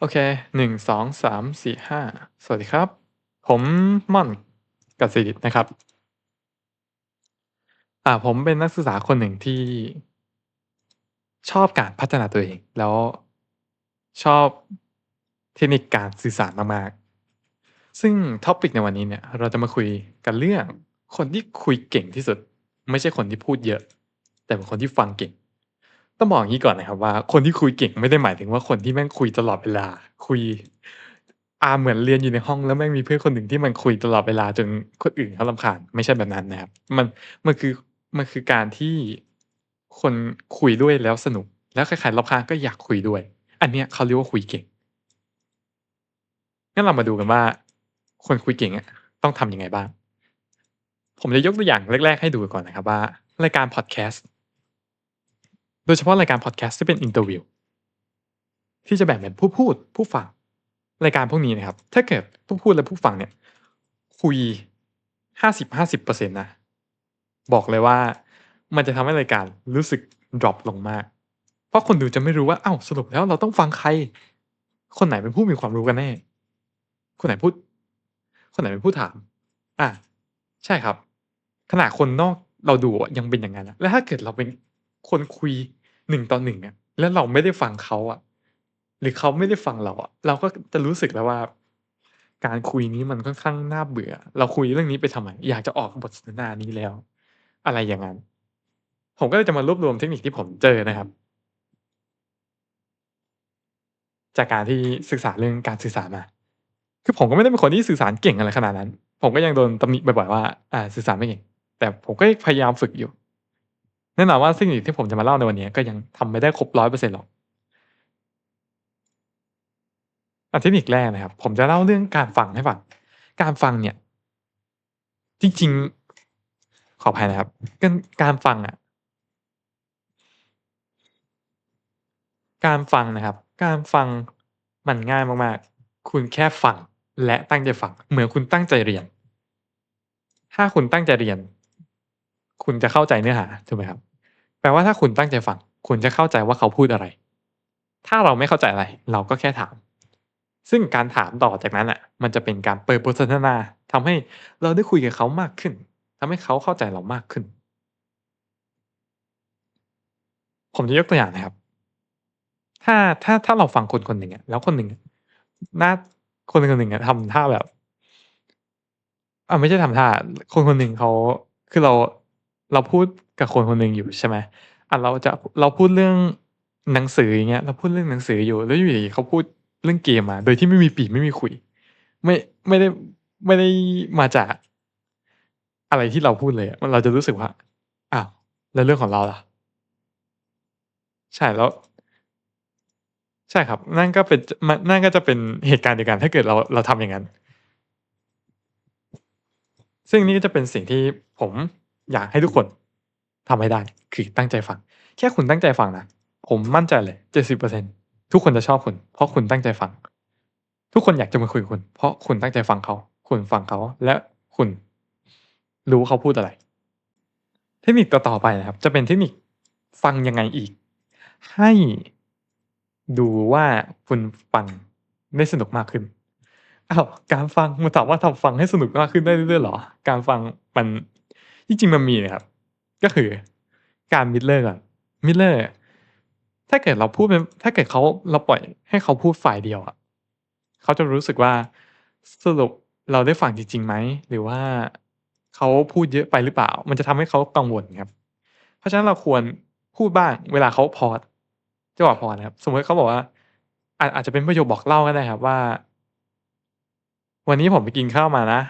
โอเค1 2 3 4 5สองสามสี่ห้าสวัสดีครับ ผมม่อนกสิดิษฐ์นะครับ อ่าผมเป็นนักศึกษาคนหนึ่งที่ชอบการพัฒนาตัวเอง แล้วชอบเทคนิคการสื่อสารมากๆ ซึ่ง topic ในวันนี้เนี่ย เราจะมาคุยกันเรื่อง คนที่คุยเก่งที่สุด ไม่ใช่คนที่พูดเยอะ แต่เป็นคนที่ฟังเก่ง ต้องบอกอย่างงี้ก่อนนะครับว่าคนที่คุยเก่งไม่ได้หมายถึงว่าคนที่แม่งคุยตลอดเวลา คุย อาเหมือนเรียนอยู่ในห้องแล้วแม่งมีเพื่อนคนหนึ่งที่มันคุยตลอดเวลาจนคนอื่นเขารำคาญไม่ใช่แบบนั้นนะครับ มันมันคือมันคือการที่คนคุยด้วยแล้วสนุก แล้วใครๆรอบข้างก็อยากคุยด้วย อันเนี้ยเขาเรียกว่าคุยเก่งงั้นเรามาดูกันว่า คนคุยเก่งอะต้องทำยังไงบ้าง ผมจะยกตัวอย่างแรก ๆ ให้ดูก่อนนะครับว่ารายการพอดแคสต์ โดยเฉพาะรายการพอดแคสต์ที่เป็นอินเตอร์วิวที่จะแบ่งเป็นผู้พูดผู้ฟังรายการพวกนี้นะครับ ถ้าเกิดผู้พูดและผู้ฟังเนี่ย คุย50-50%นตนะบอกเลยว่ามันจะทำให้รายการรู้สึกดรอปลงมาก เพราะคนดูจะไม่รู้ว่าอ้าวสรุปแล้วเราต้องฟังใคร คนไหนเป็นผู้มีความรู้กันแน่ คนไหนพูด คนไหนเป็นผู้ถาม อ่าใช่ครับ ขนาดคนนอกเราดูยังเป็นอย่างงั้นอะแล้วถ้าเกิดเราเป็นคนคุย 1ต่อ1อะแล้วเราไม่ได้ฟังเขาอะหรือเขาไม่ได้ฟังเราอะเราก็จะรู้สึกแล้วว่า การคุยนี้มันค่อนข้างน่าเบื่อ เราคุยเรื่องนี้ไปทำไม อยากจะออกบทสนทนานี้แล้ว อะไรอย่างงั้น ผมก็เลยจะมารวบรวมเทคนิคที่ผมเจอนะครับ จากการที่ศึกษาเรื่องการสื่อสารมา คือผมก็ไม่ได้เป็นคนที่สื่อสารเก่งอะไรขนาดนั้น ผมก็ยังโดนตำหนิบ่อยๆว่า อ่า สื่อสารไม่เก่ง แต่ผมก็พยายามฝึกอยู่ แน่นอนว่าเทคนิคที่ผมจะมาเล่าในวันนี้ก็ยังทำไม่ได้ครบ100%หรอกอ่าเทคนิคแรกนะครับ ผมจะเล่าเรื่องการฟังให้ฟัง การฟังเนี่ย จริงๆ ขออภัยนะครับการการฟังอะการฟังนะครับ การฟังมันง่ายมากๆ คุณแค่ฟังและตั้งใจฟัง เหมือนคุณตั้งใจเรียน ถ้าคุณตั้งใจเรียน คุณจะเข้าใจเนื้อหาถูกไหมครับ ลว่าถ้าคุณตั้งใจฟัง คุณจะเข้าใจว่าเขาพูดอะไร ถ้าเราไม่เข้าใจอะไร เราก็แค่ถาม ซึ่งการถามต่อจากนั้นน่ะ มันจะเป็นการเปิดบทสนทนาทำให้เราได้คุยกับเขามากขึ้นทำให้เขาเข้าใจเรามากขึ้น ผมจะยกตัวอย่างนะครับ ถ้าถ้าถ้าเราฟังคนคนหนึ่งอะแล้วคนหนึ่งหน้าคนคนหนึ่งอะทำท่าแบบอ่าไม่ใช่ทำท่า คนคนหนึ่งเขาคือเราเราพูด กับคนคนหนึ่งอยู่ใช่ไหมอ่าเราจะเราพูดเรื่องหนังสืออย่างเงี้ยเราพูดเรื่องหนังสืออยู่ แล้วอยู่ดีเขาพูดเรื่องเกมมาโดยที่ไม่มีปีไม่มีขุย ไม่ไม่ได้ไม่ได้มาจากอะไรที่เราพูดเลยอะเราจะรู้สึกว่าอ้าวแล้วเรื่องของเราล่ะ?ใช่แล้ว ใช่ครับ นั่นก็เป็นมันนั่นก็จะเป็นเหตุการณ์เดียวกันถ้าเกิดเราเราทำอย่างงั้น ซึ่งนี่ก็จะเป็นสิ่งที่ผมอยากให้ทุกคน ทำให้ได้ คือตั้งใจฟัง แค่คุณตั้งใจฟังนะ ผมมั่นใจเลย70%ทุกคนจะชอบคุณ เพราะคุณตั้งใจฟัง ทุกคนอยากจะมาคุยกับคุณ เพราะคุณตั้งใจฟังเขา คุณฟังเขา และคุณรู้เขาพูดอะไร เทคนิคต่อๆไปนะครับ จะเป็นเทคนิคฟังยังไงอีก ให้ดูว่าคุณฟังได้สนุกมากขึ้นอ้าวการฟังมันสามารถทำฟังให้สนุกมากขึ้นได้ด้วยเหรอ?การฟังมันจริงมันมีนะครับ ก็คือการ Mirror ก่อน Mirror ถ้าเกิดเราพูดเป็นถ้าเกิดเขาเราปล่อยให้เขาพูดฝ่ายเดียวอะเขาจะรู้สึกว่าสรุปเราได้ฟังจริงๆไหมหรือว่าเขาพูดเยอะไปหรือเปล่า มันจะทำให้เขากังวลครับ เพราะฉะนั้นเราควรพูดบ้าง เวลาเขาพอสจังหวะพอนะครับ สมมติเขาบอกว่าอาจอาจจะเป็นประโยคบอกเล่าก็ได้ครับว่า วันนี้ผมไปกินข้าวมานะ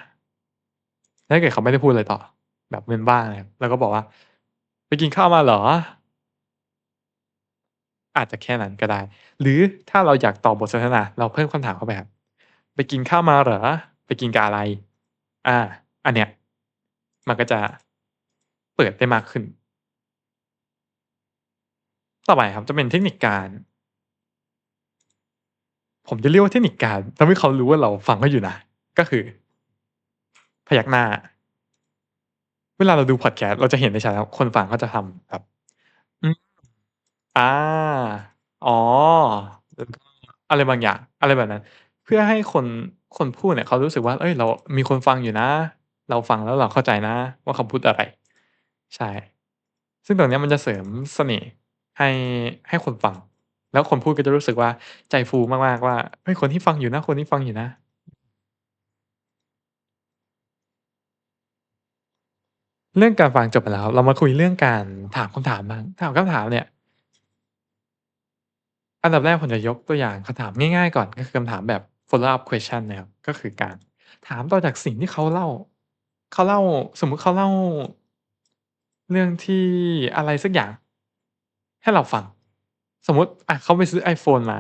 ถ้าเกิดเขาไม่ได้พูดอะไรต่อ แบบเป็นบ้างนะครับเราก็บอกว่า ไปกินข้าวมาเหรอ?อาจจะแค่นั้นก็ได้ หรือถ้าเราอยากตอบบทสนทนาเราเพิ่มคำถามเข้าไปครับไปกินข้าวมาเหรอ?ไปกินกับอะไร?อ่า อันเนี้ยมันก็จะเปิดได้มากขึ้น ต่อไปครับจะเป็นเทคนิคการ ผมจะเรียกว่าเทคนิคการทำให้เขารู้ว่าเราฟังเขาอยู่นะ ก็คือ พยักหน้า เวลาเราดูพอดแคสต์ เราจะเห็นได้ชัดครับ คนฟังเขาจะทำแบบอืม อา อ๋อ แล้วก็ อะไรบางอย่าง อะไรแบบนั้น เพื่อให้คน คนพูดเนี่ยเขารู้สึกว่า เฮ้ย เรา มีคนฟังอยู่นะ เราฟังแล้วเราเข้าใจนะว่าเขาพูดอะไร ใช่ ซึ่งตรงเนี้ยมันจะเสริมเสน่ห์ให้ ให้คนฟัง แล้วคนพูดก็จะรู้สึกว่าใจฟูมาก ๆ ว่า เฮ้ย คนนี้ฟังอยู่นะ คนนี้ฟังอยู่นะ เรื่องการฟังจบไปแล้ว เรามาคุยเรื่องการถามคำถามบ้าง ถามคำถามเนี่ย อันดับแรกผมจะยกตัวอย่างคำถามง่ายๆก่อน ก็คือคำถามแบบ follow up question นะครับ ก็คือการถามต่อจากสิ่งที่เขาเล่า เขาเล่า สมมุติเขาเล่า เรื่องที่อะไรสักอย่าง ให้เราฟัง สมมติอะเขาไปซื้อ iPhone มา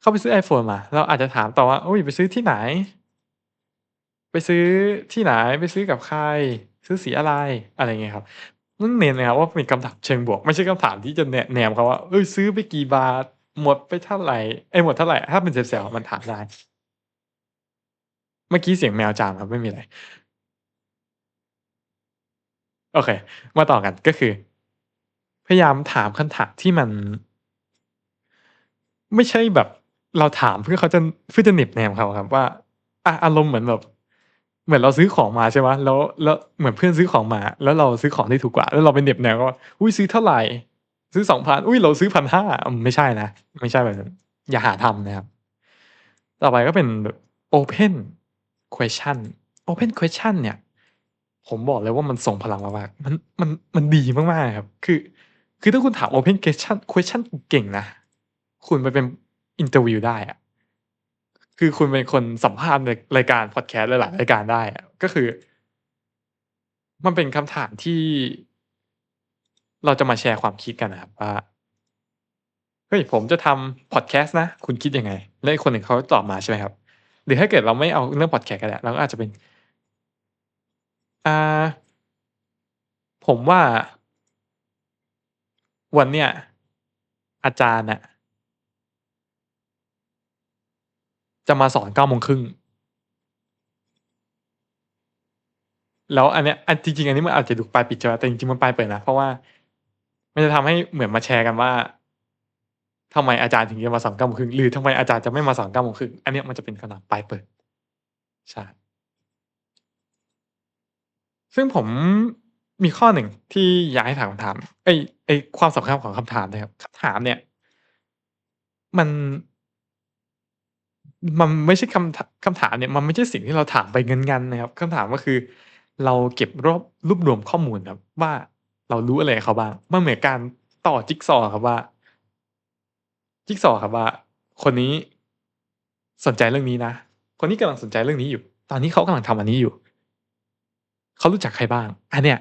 เขาไปซื้อ iPhone มา เราอาจจะถามต่อว่าอุ๊ยไปซื้อที่ไหน?ไปซื้อที่ไหน?ไปซื้อกับใคร? ซื้อสีอะไร?อะไรเงี้ยครับต้องเน้นเลยครับว่าเป็นคำถามเชิงบวก ไม่ใช่คำถามที่จะแนะแนมเขาว่าเฮ้ยซื้อไปกี่บาท?หมดไปเท่าไหร?เอ๊ยหมดเท่าไหร่?ถ้าเป็นแซวๆมันถามได้ เมื่อกี้เสียงแมวจามครับไม่มีอะไรโอเค มาต่อกันก็คือ พยายามถามคำถามที่มัน ไม่ใช่แบบ เราถามเพื่อเขาจะเพื่อจะเหน็บแนมเขาครับว่าอารมณ์เหมือนแบบ เหมือนเราซื้อของมาใช่เปล่าแล้วแล้วเหมือนเพื่อนซื้อของมา แล้วเราซื้อของที่ถูกกว่า แล้วเราไปเหน็บแนว่าอุ๊ยซื้อเท่าไหร่?ซื้อ2,000อุ๊ยเราซื้อ1,500อืมไม่ใช่นะ ไม่ใช่แบบนั้นอย่าหาทำนะครับ ต่อไปก็เป็นแบบ open question open question เนี่ย ผมบอกเลยว่ามันทรงพลังมากๆมันมันมันดีมากๆครับ คือ คือถ้าคุณถาม open question question เก่งนะ คุณไปเป็นอินเตอร์วิวได้อะ คือคุณเป็นคนสัมภาษณ์ในรายการพอดแคสต์หลายรายการได้ก็คือ มันเป็นคำถามที่ เราจะมาแชร์ความคิดกันนะครับว่าเฮ้ยผมจะทำพอดแคสต์นะ คุณคิดยังไง?แล้วคนหนึ่งเขาก็ตอบมาใช่ไหมครับ หรือถ้าเกิดเราไม่เอาเรื่องพอดแคสต์ก็ได้เราก็อาจจะเป็นอ่าผมว่า วันเนี้ยอาจารย์น่ะ จะมาสอน9:30แล้วอันเนี้ยอันจริงๆอันนี้มันอาจจะดูปลายปิดใช่เปล่าแต่จริงๆมันปลายเปิดนะเพราะว่ามันจะทำให้เหมือนมาแชร์กันว่าทำไมอาจารย์ถึงจะมาสอน9:30หรือทำไมอาจารย์จะไม่มาสอน9:30อันเนี้ยมันจะเป็นคำถามปลายเปิดใช่ซึ่งผมมีข้อหนึ่งที่อยากให้ถามคำถามไอ้ไอ้ความสำคัญของคำถามเนี่ยครับคำถามเนี่ย มัน มันไม่ใช่คำถคำถามเนี่ยมันไม่ใช่สิ่งที่เราถามไปเงันๆนะครับคำถามก็คือ เราเก็บรวบรวบรวมข้อมูลครับ ว่าเรารู้อะไรเขาบ้างมันเหมือนการต่อจิ๊กซอครับว่า จิ๊กซอครับว่า คนนี้สนใจเรื่องนี้นะคนนี้กำลังสนใจเรื่องนี้อยู่ ตอนนี้เขากำลังทำอันนี้อยู่เขารู้จักใครบ้างอันเนี้ย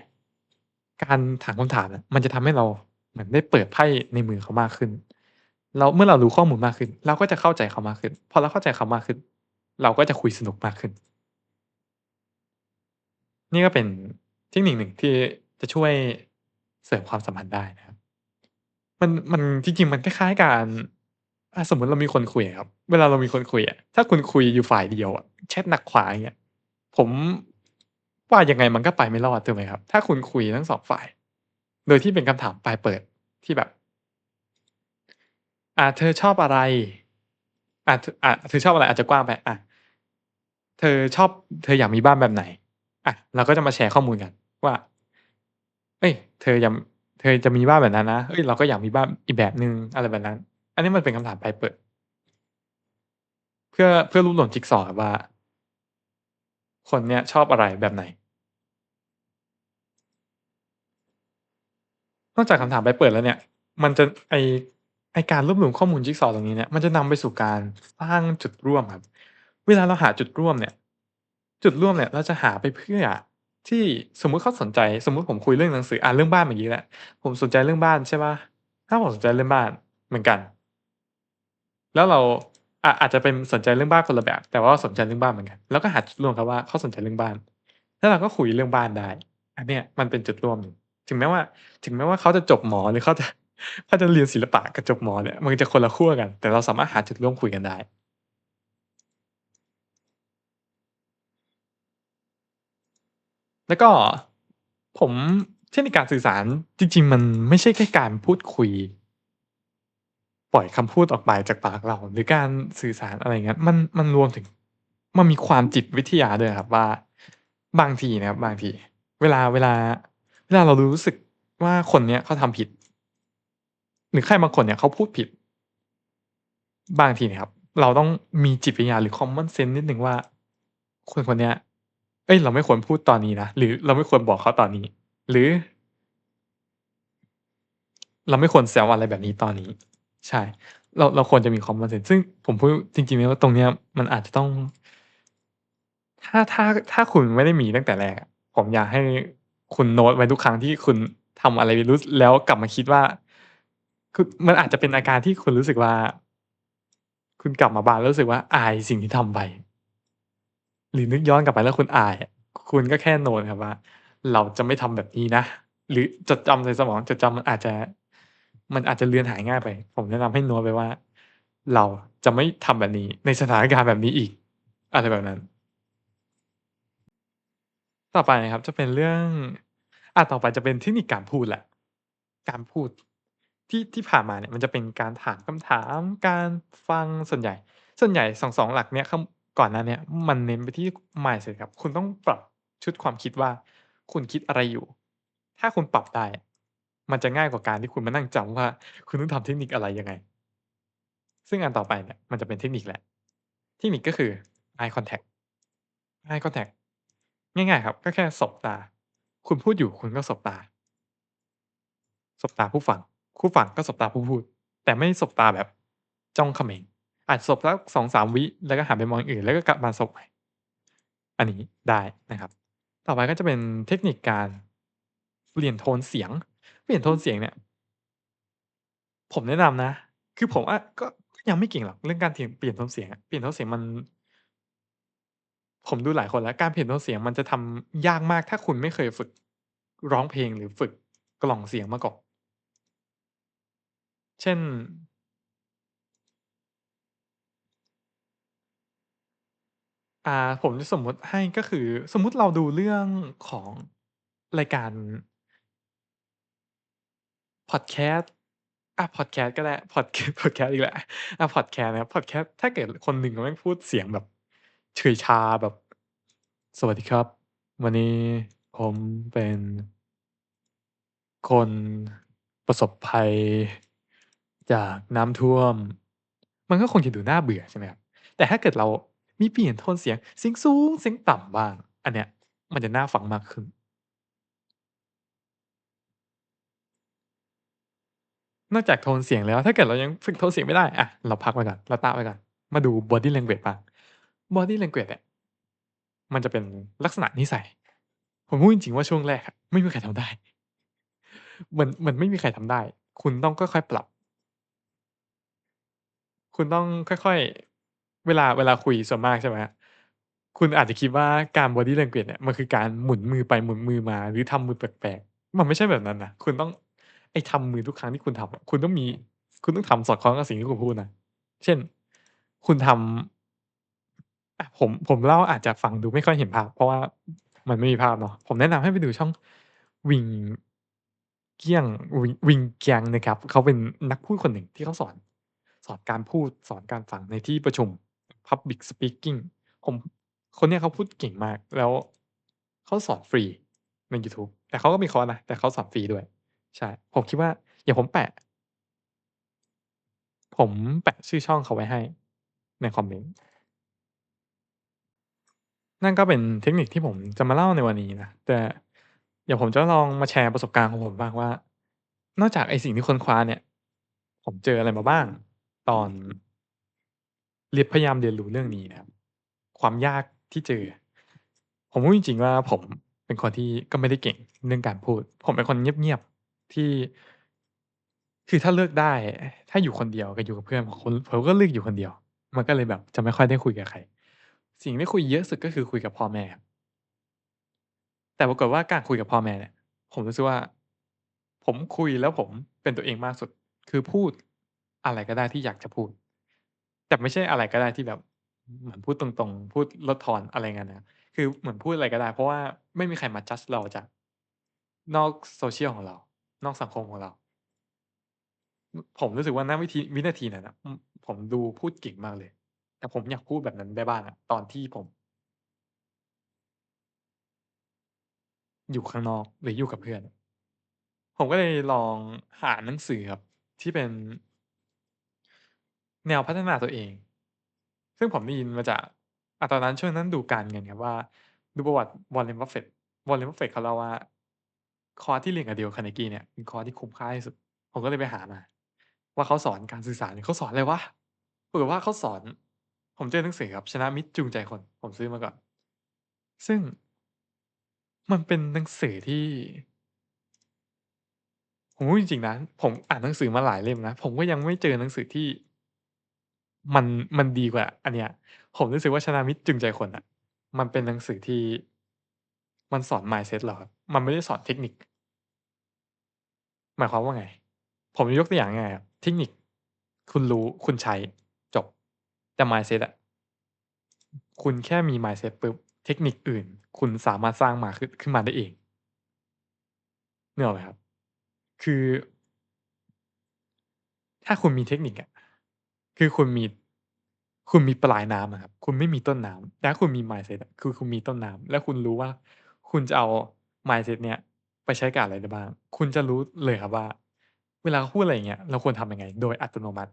การถามคำถามมันจะทำให้เราเหมือนได้เปิดไพ่ในมือเขามากขึ้น แล้วเมื่อเรารู้ข้อมูลมากขึ้น เราก็จะเข้าใจเขามากขึ้น พอเราเข้าใจเขามากขึ้น เราก็จะคุยสนุกมากขึ้น นี่ก็เป็นเทคนิคหนึ่งที่จะช่วยเสริมความสัมพันธ์ได้นะครับ มันมันจริงๆมันคล้ายๆการสมมติเรามีคนคุยครับ เวลาเรามีคนคุยอะถ้าคุณคุยอยู่ฝ่ายเดียวอะแชตหนักขวาอย่างเงี้ยผมว่ายังไงมันก็ไปไม่รอดถูกไหมครับ ถ้าคุณคุยทั้ง2ฝ่าย โดยที่เป็นคำถามปลายเปิดที่แบบ อ่าเธอชอบอะไร?อ่าเธออ่าเธอชอบอะไร?อาจจะกว้างไปอะเธอชอบเธออยากมีบ้านแบบไหน?อะเราก็จะมาแชร์ข้อมูลกัน ว่าเฮ้ย เธออยากเธอจะมีบ้านแบบนั้นนะเฮ้ยเราก็อยากมีบ้านอีกแบบหนึ่งอะไรแบบนั้น อันนี้มันเป็นคำถามปลายเปิด เพื่อเพื่อรวบรวมจิกซอว์ว่า คนเนี้ยชอบอะไรแบบไหนนอกจากคำถามปลายเปิดแล้วเนี่ย มันจะไอ ไอการรวบรวมข้อมูลจิ๊กซอว์ตรงนี้เนี่ย มันจะนำไปสู่การสร้างจุดร่วมครับ เวลาเราหาจุดร่วมเนี่ย จุดร่วมเนี่ยเราจะหาไปเพื่อที่สมมุติเขาสนใจ สมมุติผมคุยเรื่องหนังสืออ่านเรื่องบ้านเมื่อกี้แหละ ผมสนใจเรื่องบ้านใช่ปล่าถ้าผมสนใจเรื่องบ้านเหมือนกัน แล้วเราอะอาจจะเป็นสนใจเรื่องบ้านคนละแบบ แต่ว่าสนใจเรื่องบ้านเหมือนกัน แล้วก็หาจุดร่วมครับว่าเขาสนใจเรื่องบ้าน แล้วเราก็คุยเรื่องบ้านได้ อันเนี้ยมันเป็นจุดร่วมถึงแม้ว่า ถึงแม้ว่าเขาจะจบหมอหรือเขาจะ เขาจะเรียนศิลปะกับจบหมอเนี่ย มันจะคนละขั้วกัน แต่เราสามารถหาจุดร่วมคุยกันได้แล้วก็ผมเทคนิคการสื่อสารจริง ๆ มันไม่ใช่แค่การพูดคุย ปล่อยคำพูดออกไปจากปากเรา หรือการสื่อสารอะไรเงี้ยมันมันรวมถึงมันมีความจิตวิทยาด้วยครับว่า บางทีนะครับบางที เวลาเวลา เวลาเรารู้สึกว่าคนเนี้ยเขาทำผิด หรือใครบางคนเนี่ยเขาพูดผิด บางทีนี่ยครับ เราต้องมีจิตวิทยาณหรือ common sense นิดหนึ่งว่า คนคนเนี้ยเฮ้ย เราไม่ควรพูดตอนนี้นะ หรือเราไม่ควรบอกเขาตอนนี้ หรือ เราไม่ควรแซวอะไรแบบนี้ตอนนี้ ใช่ เราเราควรจะมี common sense ซึ่งผมพูดจริงๆแล้วตรงเนี้ยมันอาจจะต้อง ถ้าถ้าถ้าคุณไม่ได้มีตั้งแต่แรกผมอยากให้คุณโน้ตไว้ทุกครั้งที่คุณทำอะไรไม่รู้แล้วกลับมาคิดว่า คือมันอาจจะเป็นอาการที่คุณรู้สึกว่า คุณกลับมาบ้านแล้วรู้สึกว่าอายสิ่งที่ทำไป หรือนึกย้อนกลับไปแล้วคุณอายอะคุณก็แค่โน้ตครับว่า เราจะไม่ทำแบบนี้นะ หรือจดจำในสมองจดจำมันอาจจะ มันอาจจะเลือนหายง่ายไป ผมแนะนำให้โน้ตไว้ว่า เราจะไม่ทำแบบนี้ในสถานการณ์แบบนี้อีก อะไรแบบนั้น ต่อไปนะครับจะเป็นเรื่องอาต่อไปจะเป็นเทคนิคการพูดแหละ การพูด ที่ที่ผ่านมาเนี่ยมันจะเป็นการถามคำถามการฟังส่วนใหญ่ ส่วนใหญ่ 2- 2หลักเนี้ยก่อนหน้าเนี้ยมันเน้นไปที่ mindset ครับ คุณต้องปรับชุดความคิดว่า คุณคิดอะไรอยู่ ถ้าคุณปรับได้ มันจะง่ายกว่าการที่คุณมานั่งจำว่า คุณต้องทำเทคนิคอะไรยังไง ซึ่งอันต่อไปเนี่ยมันจะเป็นเทคนิคแหละเทคนิคก็คือ eye contact eye contact ง่ายๆครับ ก็แค่สบตา คุณพูดอยู่คุณก็สบตา สบตาผู้ฟัง ผู้ฟังก็สบตาผู้พูด แต่ไม่สบตาแบบจ้องเขม็งอาจสบสัก2-3วิแล้วก็หันไปมองอื่นแล้วก็กลับมาสบใหม่อันนี้ได้นะครับ ต่อไปก็จะเป็นเทคนิคการเปลี่ยนโทนเสียง เปลี่ยนโทนเสียงเนี่ย ผมแนะนำนะ คือผมอะก็ก็ยังไม่เก่งหรอกเรื่องการเปลี่ยนโทนเสียงเปลี่ยนโทนเสียงมัน ผมดูหลายคนแล้วการเปลี่ยนโทนเสียงมันจะทำยากมากถ้าคุณไม่เคยฝึกร้องเพลงหรือฝึกกล่องเสียงมาก่อน เช่นอ่า ผมจะสมมุติให้ ก็คือ สมมุติเราดูเรื่องของรายการ พอดแคสต์อะพอดแคสต์ก็ได้ พอดพอดแคสต์อีกแล้วอะพอดแคสต์นะครับ พอดแคสต์ ถ้าเกิดคนหนึ่งแม่งพูดเสียงแบบเฉื่อยชาแบบ"สวัสดีครับ วันนี้ผมเป็น""คนประสบภัย จากน้ำท่วม"มันก็คงจะดูน่าเบื่อใช่ไหมครับ แต่ถ้าเกิดเรามีเปลี่ยนโทนเสียงเสียงสูงเสียงต่ำบ้าง อันเนี้ยมันจะน่าฟังมากขึ้น นอกจากโทนเสียงแล้ว ถ้าเกิดเรายังฝึกโทนเสียงไม่ได้อะเราพักไว้ก่อนเราตะไว้ก่อน มาดู Body Language บ้าง Body Language เนี่ยมันจะเป็นลักษณะนิสัย ผมพูดจริงๆว่าช่วงแรกอะไม่มีใครทำได้มันมันไม่มีใครทำได้ คุณต้องค่อยๆปรับ คุณต้องค่อย ๆ เวลาเวลาคุยส่วนมากใช่ไหมคุณอาจจะคิดว่าการ Body Language เนี่ยมันคือการหมุนมือไปหมุนมือมา หรือทำมือแปลกๆ มันไม่ใช่แบบนั้นนะคุณต้องไอ้ทำมือทุกครั้งที่คุณทำอะคุณต้องมี คุณต้องทำสอดคล้องกับสิ่งที่คุณพูดนะเช่น คุณทำอะผมผมเล่าอาจจะฟังดูไม่ค่อยเห็นภาพ เพราะว่ามันไม่มีภาพเนาะผมแนะนำให้ไปดูช่อง Wing เกี้ยง Wing Wing Kiang นะครับ เขาเป็นนักพูดคนหนึ่งที่เขาสอน สอนการพูดสอนการฟังในที่ประชุม Public Speaking ผมคนเนี้ยเขาพูดเก่งมาก แล้วเขาสอนฟรีในยูทูบแต่เขาก็มีคอร์สนะ แต่เขาสอนฟรีด้วย ใช่ ผมคิดว่าเดี๋ยวผมแปะ ผมแปะชื่อช่องเขาไว้ให้ ในคอมเมนต์นั่นก็เป็นเทคนิคที่ผมจะมาเล่าในวันนี้นะ แต่เดี๋ยวผมจะลองมาแชร์ประสบการณ์ของผมบ้างว่า นอกจากไอสิ่งที่ค้นคว้าเนี่ย ผมเจออะไรมาบ้าง ตอนเรียนพยายามเรียนรู้เรื่องนี้นะครับ ความยากที่เจอ ผมพูดจริงๆว่าผมเป็นคนที่ก็ไม่ได้เก่งเรื่องการพูด ผมเป็นคนเงียบๆที่ คือถ้าเลือกได้ ถ้าอยู่คนเดียวกับอยู่กับเพื่อนผมผมก็เลือกอยู่คนเดียว มันก็เลยแบบ จะไม่ค่อยได้คุยกับใคร สิ่งที่คุยเยอะสุดก็คือคุยกับพ่อแม่ครับแต่ปรากฏว่าการคุยกับพ่อแม่เนี่ยผมรู้สึกว่า ผมคุยแล้วผมเป็นตัวเองมากสุด คือพูด อะไรก็ได้ที่อยากจะพูด แต่ไม่ใช่อะไรก็ได้ที่แบบเหมือนพูดตรงๆ พูดลดทอนอะไรเงั้นนะคือเหมือนพูดอะไรก็ได้ เพราะว่าไม่มีใครมาจัดเราจากนอก social ของเรา นอกสังคมของเรา ผมรู้สึกว่าณวิธีวินาทีนั้นนะผมดูพูดเก่งมากเลย แต่ผมอยากพูดแบบนั้นได้บ้างอะตอนที่ผม อยู่ข้างนอกหรืออยู่กับเพื่อน ผมก็เลยลองหาหนังสือครับที่เป็น แนวพัฒนาตัวเอง ซึ่งผมได้ยินมาจากอะตอนนั้นช่วงนั้นดูการเงินครับว่า ดูประวัติ Warren Buffett Warren Buffett เขาเล่าว่า คอร์สที่เรียนกับ Dale Carnegie เนี่ยเป็นคอร์สที่คุ้มค่าที่สุด ผมก็เลยไปหามา ว่าเขาสอนการสื่อสารเขาสอนอะไรวะปรากฏว่าเขาสอน ผมเจอหนังสือครับชนะมิตรจูงใจคน ผมซื้อมาก่อนซึ่งมันเป็นหนังสือที่ผมจริงๆนะผมอ่านหนังสือมาหลายเล่มนะ ผมก็ยังไม่เจอหนังสือที่ มัน มันดีกว่าอันเนี้ย ผมรู้สึกว่า ชนะมิตรจูงใจคนน่ะมันเป็นหนังสือที่ มันสอน mindset เราครับ มันไม่ได้สอนเทคนิค หมายความว่าไง?ผมยกตัวอย่างง่าย ๆ ครับ เทคนิค คุณรู้ คุณใช้ จบ แต่ mindset อะ คุณแค่มี mindset ปุ๊บ เทคนิคอื่นคุณสามารถสร้างมา ขึ้น ขึ้นมาได้เอง นึกออกไหมครับ?คือ ถ้าคุณมีเทคนิคอะ คือคุณมี คุณมีปลายน้ำอะครับ คุณไม่มีต้นน้ำ แต่ถ้าคุณมี mindset อะ คือคุณมีต้นน้ำ และคุณรู้ว่า คุณจะเอา mindset เนี้ยไปใช้กับอะไรได้บ้าง คุณจะรู้เลยครับว่า เวลาเขาพูดอะไรอย่างเงี้ย เราควรทำยังไง โดยอัตโนมัติ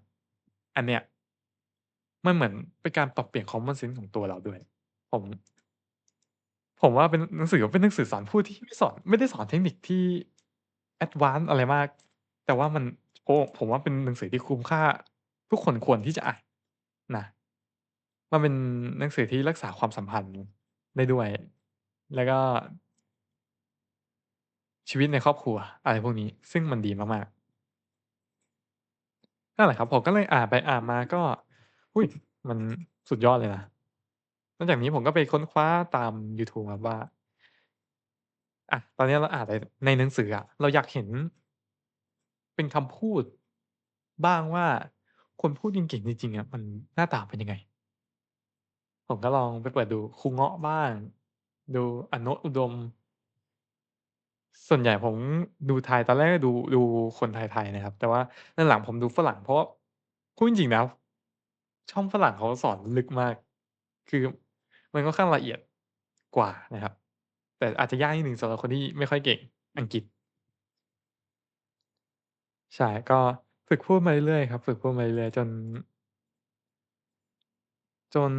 อันเนี้ย มันเหมือนเป็นการปรับเปลี่ยน common sense ของตัวเราด้วย ผม ผมว่าเป็นหนังสือ เป็นหนังสือสอนพูดที่ไม่สอน ไม่ได้สอนเทคนิคที่ แอดวานซ์ อะไรมาก แต่ว่ามัน โอ้ ผมว่าเป็นหนังสือที่คุ้มค่า ทุกคนควรที่จะอ่านนะมันเป็นหนังสือที่รักษาความสัมพันธ์ได้ด้วย แล้วก็ ชีวิตในครอบครัว อะไรพวกนี้ ซึ่งมันดีมากๆนั่นแหละครับ ผมก็เลยอ่านไปอ่านมาก็ อุ๊ยมันสุดยอดเลยนะนอกจากนี้ผมก็ไปค้นคว้าตามยูทูบครับว่าอะตอนนี้เราอ่านในในหนังสืออะเราอยากเห็น เป็นคำพูดบ้างว่า คนพูดเก่งๆจริงๆอะมันหน้าตาเป็นยังไง?ผมก็ลองไปเปิดดูครูเงาะบ้าง ดูอโน๊ตอุดม ส่วนใหญ่ผมดูไทยตอนแรกก็ดูดูคนไทยๆนะครับ แต่ว่าหลังผมดูฝรั่ง เพราะว่าพูดจริงๆนะช่องฝรั่งเขาสอนลึกมาก คือมันค่อนข้างละเอียดกว่านะครับ แต่อาจจะยากนิดหนึ่งสำหรับคนที่ไม่ค่อยเก่งอังกฤษ ใช่ ก็ ฝึกพูดมาเรื่อย ๆ ครับ ฝึกพูดมาเรื่อย ๆ จน จน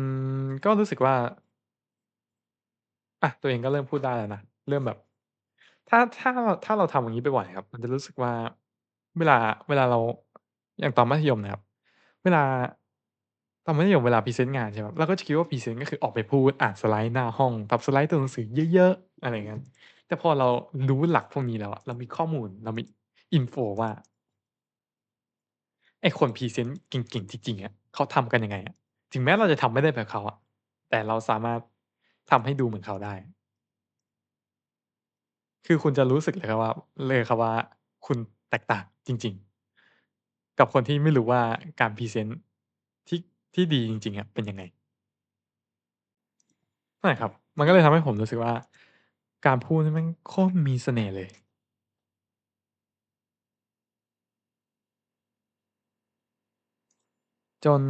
ก็รู้สึกว่า อะ ตัวเองก็เริ่มพูดได้แล้วนะ เริ่มแบบ ถ้า ถ้า ถ้าเราทำอย่างงี้บ่อย ๆ ครับ มันจะรู้สึกว่า เวลา เวลาเรา อย่างตอนมัธยมนะครับ เวลา ตอนมัธยมเวลาพรีเซนต์งาน ใช่ไหมครับ เราก็จะคิดว่าพรีเซนต์ ก็คือออกไปพูด อ่านสไลด์หน้าห้องปรับสไลด์ตัวหนังสือเยอะ ๆ อะไรอย่างงั้น แต่พอเรารู้หลักพวกนี้แล้วอะ เรามีข้อมูล เรามีอินโฟว่า ไอ้คนพรีเซนต์เก่งๆจริงๆอะเขาทำกันยังไงอะถึงแม้เราจะทำไม่ได้แบบเขาอะแต่เราสามารถทำให้ดูเหมือนเขาได้ คือคุณจะรู้สึกเลยครับว่า เลยครับว่าคุณแตกต่างจริง ๆ กับคนที่ไม่รู้ว่าการพรีเซนต์ที่ที่ดีจริงๆอะเป็นยังไงใช่นครับ มันก็เลยทำให้ผมรู้สึกว่า การพูดนี่แม่งโคตรมีเสน่ห์เลย จน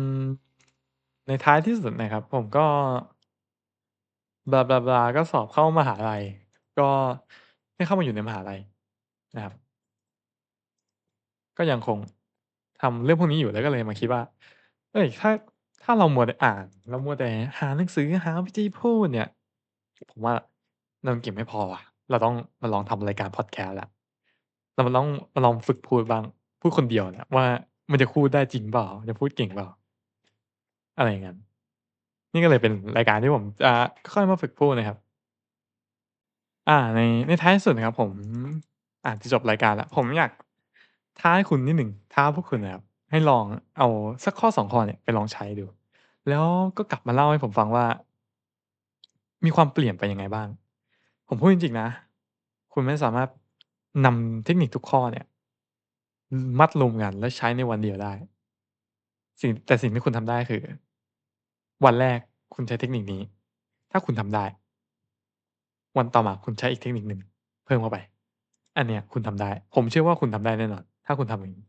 ในท้ายที่สุดนะครับ ผมก็ บลาๆๆก็สอบเข้ามหาลัย ก็ได้เข้ามาอยู่ในมหาลัยนะครับ ก็ยังคงทำเรื่องพวกนี้อยู่แล้วก็เลยมาคิดว่าเฮ้ยถ้าถ้าเรามัวแต่อ่าน เรามัวแต่หาหนังสือหาวิธีพูดเนี่ย ผมว่าเราเก่งไม่พอว่ะ เราต้องมาลองทำรายการพอดแคสต์ล้วเรามาต้องมาลองฝึกพูดบ้างพูดคนเดียวเนี่ยว่า มันจะพูดได้จริงเปล่าจะพูดเก่งเปล่า อะไรอย่างงั้นนี่ก็เลยเป็นรายการที่ผมจะค่อยมาฝึกพูดนะครับ อ่า ในในท้ายสุดนะครับ ผมอาจะจบรายการแล้วผมอยากท้าให้คุณนิดหนึ่งท้าพวกคุณนะครับ ให้ลองเอาสักข้อ2ข้อเนี่ยไปลองใช้ดู แล้วก็กลับมาเล่าให้ผมฟังว่า มีความเปลี่ยนไปยังไงบ้าง ผมพูดจริงๆนะ คุณไม่สามารถนำเทคนิคทุกข้อเนี่ย มัดรวมกันแล้วใช้ในวันเดียวได้ สิ่งแต่สิ่งที่คุณทำได้คือ วันแรกคุณใช้เทคนิคนี้ ถ้าคุณทำได้ วันต่อมาคุณใช้อีกเทคนิคหนึ่งเพิ่มเข้าไป อันเนี้ยคุณทำได้ ผมเชื่อว่าคุณทำได้แน่นอน ถ้าคุณทำอย่างนี้